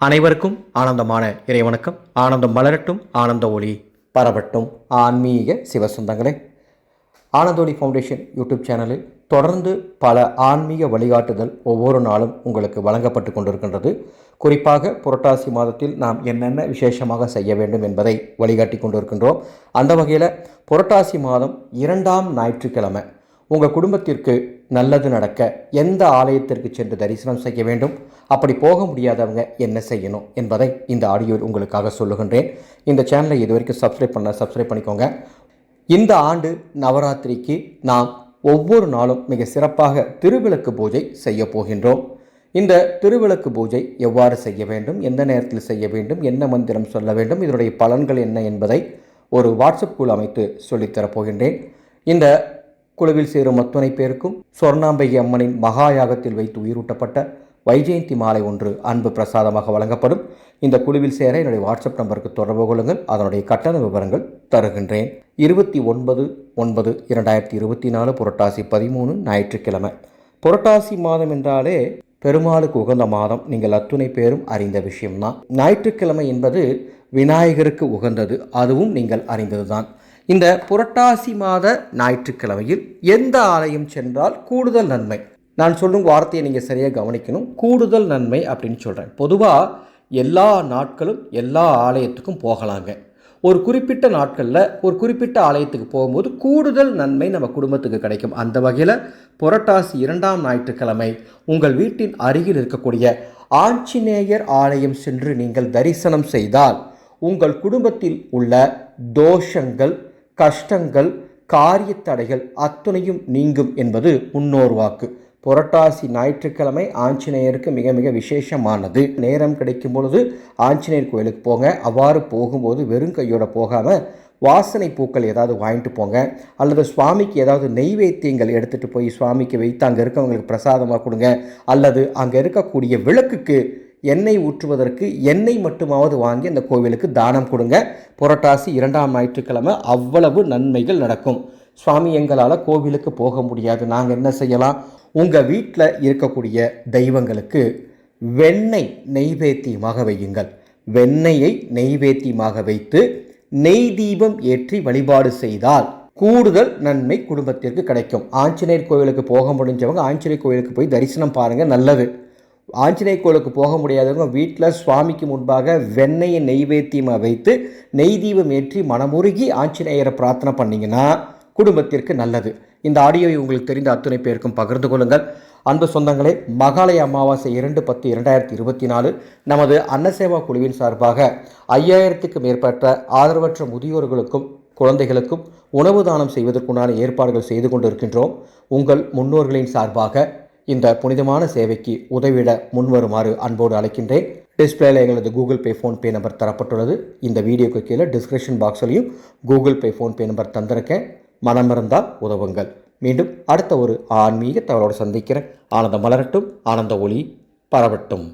அனைவருக்கும் ஆனந்தமான இறைவணக்கம். ஆனந்தம் மலரட்டும் ஆனந்த ஒளி பரவட்டும். ஆன்மீக சிவசொந்தங்களே ஆனந்தோடி ஃபவுண்டேஷன் யூடியூப் சேனலில் தொடர்ந்து பல ஆன்மீக வழிகாட்டுதல் ஒவ்வொரு நாளும் உங்களுக்கு வழங்கப்பட்டு கொண்டிருக்கின்றது. குறிப்பாக புரட்டாசி மாதத்தில் நாம் என்னென்ன விசேஷமாக செய்ய வேண்டும் என்பதை வழிகாட்டி கொண்டிருக்கின்றோம். அந்த வகையில் புரட்டாசி மாதம் இரண்டாம் ஞாயிற்றுக்கிழமை உங்கள் குடும்பத்திற்கு நல்லது நடக்க எந்த ஆலயத்திற்கு சென்று தரிசனம் செய்ய வேண்டும்? அப்படி போக முடியாதவங்க என்ன செய்யணும் என்பதை இந்த ஆடியோவில் உங்களுக்காக சொல்லுகின்றேன். இந்த சேனலை இது வரைக்கும் சப்ஸ்கிரைப் பண்ண சப்ஸ்கிரைப் பண்ணிக்கோங்க. இந்த ஆண்டு நவராத்திரிக்கு நாம் ஒவ்வொரு நாளும் மிக சிறப்பாக திருவிளக்கு பூஜை செய்ய போகின்றோம். இந்த திருவிளக்கு பூஜை எவ்வாறு செய்ய வேண்டும்? எந்த நேரத்தில் செய்ய வேண்டும்? என்ன மந்திரம் சொல்ல வேண்டும்? இதனுடைய பலன்கள் என்ன என்பதை ஒரு வாட்ஸ்அப் குழு அமைத்து சொல்லித்தரப் போகின்றேன். இந்த குழுவில் சேரும் அத்துணை பேருக்கும் சொர்ணாம்பகி அம்மனின் மகாயாகத்தில் வைத்து உயிரூட்டப்பட்ட வைஜெயந்தி மாலை ஒன்று அன்பு பிரசாதமாக வழங்கப்படும். இந்த குழுவில் சேர என்னுடைய வாட்ஸ்அப் நம்பருக்கு தொடர்பு கொள்ளுங்கள். அதனுடைய கட்டண விவரங்கள் தருகின்றேன். இருபத்தி ஒன்பது ஒன்பது இரண்டாயிரத்தி இருபத்தி நாலு புரட்டாசி பதிமூணு ஞாயிற்றுக்கிழமை. புரட்டாசி மாதம் என்றாலே பெருமாளுக்கு உகந்த மாதம். நீங்கள் அத்துணை பேரும் அறிந்த விஷயம்தான். ஞாயிற்றுக்கிழமை என்பது விநாயகருக்கு உகந்தது. அதுவும் நீங்கள் அறிந்ததுதான். இந்த புரட்டாசி மாத ஞாயிற்றுக்கிழமையில் எந்த ஆலயம் சென்றால் கூடுதல் நன்மை? நான் சொல்லும் வார்த்தையை நீங்கள் சரியாக கவனிக்கணும். கூடுதல் நன்மை அப்படின்னு சொல்கிறேன் பொதுவாக எல்லா நாட்களும் எல்லா ஆலயத்துக்கும் போகலாங்க. ஒரு குறிப்பிட்ட நாட்களில் ஒரு குறிப்பிட்ட ஆலயத்துக்கு போகும்போது கூடுதல் நன்மை நம்ம குடும்பத்துக்கு கிடைக்கும். அந்த வகையில் புரட்டாசி இரண்டாம் ஞாயிற்றுக்கிழமை உங்கள் வீட்டின் அருகில் இருக்கக்கூடிய ஆஞ்சநேயர் ஆலயம் சென்று நீங்கள் தரிசனம் செய்தால் உங்கள் குடும்பத்தில் உள்ள தோஷங்கள் கஷ்டங்கள் காரிய தடைகள் அத்துணையும் நீங்கும் என்பது முன்னோர் வாக்கு. புரட்டாசி ஞாயிற்றுக்கிழமை ஆஞ்சநேயருக்கு மிக மிக விசேஷமானது. நேரம் கிடைக்கும் பொழுது ஆஞ்சநேயர் கோயிலுக்கு போங்க. அவ்வாறு போகும்போது வெறும் கையோட போகாமல் வாசனை பூக்கள் ஏதாவது வாங்கிட்டு போங்க. அல்லது சுவாமிக்கு ஏதாவது நெய்வேத்தியங்கள் எடுத்துகிட்டு போய் சுவாமிக்கு வைத்து அங்கே இருக்கவங்களுக்கு பிரசாதமாக கொடுங்க. அல்லது அங்கே இருக்கக்கூடிய விளக்குக்கு எண்ணெய் ஊற்றுவதற்கு எண்ணெய் மட்டுமாவது வாங்கி அந்த கோவிலுக்கு தானம் கொடுங்க. புரட்டாசி இரண்டாம் ஞாயிற்றுக்கிழமை அவ்வளவு நன்மைகள் நடக்கும். சுவாமி எங்களால் கோவிலுக்கு போக முடியாது. நாங்கள் என்ன செய்யலாம்? உங்கள் வீட்டில் இருக்கக்கூடிய தெய்வங்களுக்கு வெண்ணெய் நெய்வேத்தியமாக வையுங்கள். வெண்ணெயை நெய்வேத்தியமாக வைத்து நெய் தீபம் ஏற்றி வழிபாடு செய்தால் கூடுதல் நன்மை குடும்பத்திற்கு கிடைக்கும். ஆஞ்சநேயர் கோவிலுக்கு போக முடிஞ்சவங்க ஆஞ்சநேயர் கோவிலுக்கு போய் தரிசனம் பாருங்கள் நல்லது. ஆஞ்சநேயர் கோயிலுக்கு போக முடியாதவங்க வீட்டில் சுவாமிக்கு முன்பாக வெண்ணெயை நெய்வேத்தியமாக வைத்து நெய் தீபம் ஏற்றி மனமுருகி ஆஞ்சநேயரை பிரார்த்தனை பண்ணிங்கன்னா குடும்பத்திற்கு நல்லது. இந்த ஆடியோவை உங்களுக்கு தெரிந்த அத்துணை பேருக்கும் பகிர்ந்து கொள்ளுங்கள். அன்பு சொந்தங்களே மகாலய அமாவாசை இரண்டு பத்து இரண்டாயிரத்தி இருபத்தி நாலு நமது அன்னசேவா குழுவின் சார்பாக ஐயாயிரத்துக்கு மேற்பட்ட ஆதரவற்ற முதியோர்களுக்கும் குழந்தைகளுக்கும் உணவு தானம் செய்வதற்குண்டான ஏற்பாடுகள் செய்து கொண்டிருக்கின்றோம். உங்கள் முன்னோர்களின் சார்பாக இந்த புனிதமான சேவைக்கு உதவிட முன்வருமாறு அன்போடு அழைக்கின்றேன். டிஸ்பிளேல எங்களது கூகுள் பே ஃபோன்பே நம்பர் தரப்பட்டுள்ளது. இந்த வீடியோக்கு கீழே டிஸ்கிரிப்ஷன் பாக்ஸ்லையும் கூகுள் பே ஃபோன்பே நம்பர் தந்திருக்கேன். மனமிருந்தால் உதவுங்கள். மீண்டும் அடுத்த ஒரு ஆன்மீக தகவலோடு சந்திக்கிறேன். ஆனந்தம் மலரட்டும் ஆனந்த ஒளி பரவட்டும்.